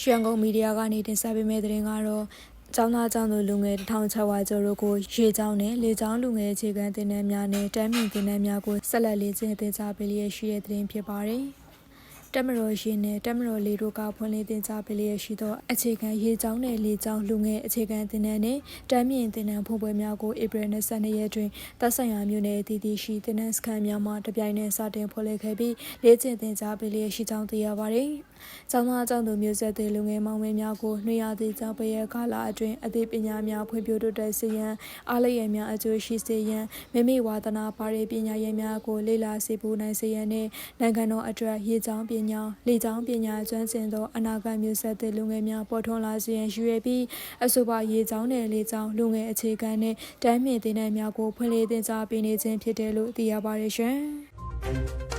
ရွှေကုန်းမီဒီယာကနေတင်ဆက်ပေးမယ့်သတင်းကတော့ကျောင်းသားကျောင်းသူလူငယ်1600ကျော်တို့ကိုရေချောင်းနဲ့လေချောင်းလူငယ်အခြေခံသင်တန်းများနဲ့တမ်းမြင့်သင်တန်းများကိုဆက်လက်လေ့ကျင့်သင်ကြားပေးလျက်ရှိတဲ့သတင်းဖြစ်ပါတယ်။တက်မတော်ရှင်နဲ့တက်မတော်လေးတို့ကဖွင့်လှစ်သင်ကြားပေးလျက်ရှိသောအခြေခံရေချောင်းနဲ့လေချောင်းလူငယ်အခြေခံသင်တန်းနဲ့တမ်းမြင့်သင်တန်းဖွင့်ပွဲများကိုဧပြီ22ရက်တွင်သက်ဆိုင်ရာမြို့နယ်အသီးသီးရှိသင်တန်းစခန်းများမှတပြိုင်နက်စတင်ဖွင့်လှစ်ခဲ့ပြီးလေ့ကျင့်သင်ကြားပေးလျက်ရှိကြောင်းသိရပါတယ်။ ကျောင်းသားကျောင်းသူမျိုးဆက်တွေလူငယ်မောင်မယ်များကိုနှွေရသည့်ကျောင်းပရဲ့ကာလအတွင်းအသိပညာများဖွံ့ဖြိုးတိုးတက်စေရန်အားလျက်များအကျိုးရှိစေရန်မိမိဝါသနာပါတဲ့ပညာရေးများကိုလေ့လာစေဖို့နိုင်စေရန်နှင့်နိုင်ငံတော်အတွက်ရေချောင်းပညာလေချောင်းပညာကျွမ်းကျင်သောအနာဂတ်မျိုးဆက်တွေလူငယ်များပေါ်ထွန်းလာစေရန်ရည်ရွယ်ပြီးအဆိုပါရေချောင်းနဲ့လေချောင်းလူငယ်အခြေခံနှင့်တမ်းမြင့်သင်တန်းများကိုဖွင့်လှစ်သင်ကြားပေးနေခြင်းဖြစ်တယ်လို့သိရပါတယ်ရှင်။